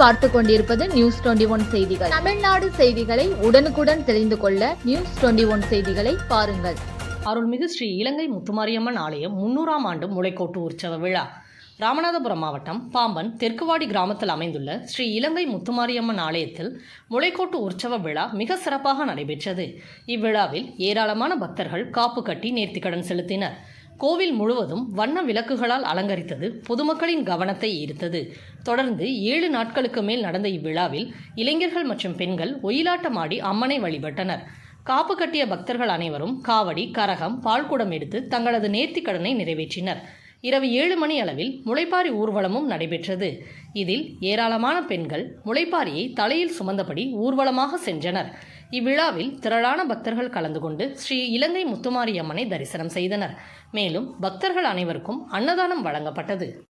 பார்த்து கொண்டிருப்பது news twenty one செய்திகள். தமிழ்நாடு செய்திகளை உடனுக்குடன் தெரிந்து கொள்ள நியூஸ் டுவெண்டி ஒன் செய்திகளை பாருங்கள். அருள்மிகு ஸ்ரீ இலங்கை முத்துமாரியம்மன் ஆலயம் முன்னூறாம் ஆண்டு முளைக்கோட்டு உற்சவ விழா. ராமநாதபுரம் மாவட்டம் பாம்பன் தெற்குவாடி கிராமத்தில் அமைந்துள்ள ஸ்ரீ இலங்கை முத்துமாரியம்மன் ஆலயத்தில் முளைக்கோட்டு உற்சவ விழா மிக சிறப்பாக நடைபெற்றது. இவ்விழாவில் ஏராளமான பக்தர்கள் காப்பு கட்டி நேர்த்திக்கடன் செலுத்தினர். கோவில் முழுவதும் வண்ண விளக்குகளால் அலங்கரித்தது பொதுமக்களின் கவனத்தை ஈர்த்தது. தொடர்ந்து ஏழு நாட்களுக்கு மேல் நடந்த இவ்விழாவில் இளைஞர்கள் மற்றும் பெண்கள் ஒயிலாட்டமாடி அம்மனை வழிபட்டனர். காப்பு கட்டிய பக்தர்கள் அனைவரும் காவடி கரகம் பால்குடம் எடுத்து தங்களது நேர்த்திக்கடனை நிறைவேற்றினர். இரவு ஏழு மணி அளவில் முளைப்பாரி ஊர்வலமும் நடைபெற்றது. இதில் ஏராளமான பெண்கள் முளைப்பாரியை தலையில் சுமந்தபடி ஊர்வலமாக சென்றனர். இவ்விழாவில் திரளான பக்தர்கள் கலந்து கொண்டு ஸ்ரீ இலங்கை முத்துமாரியம்மனை தரிசனம் செய்தனர். மேலும் பக்தர்கள் அனைவருக்கும் அன்னதானம் வழங்கப்பட்டது.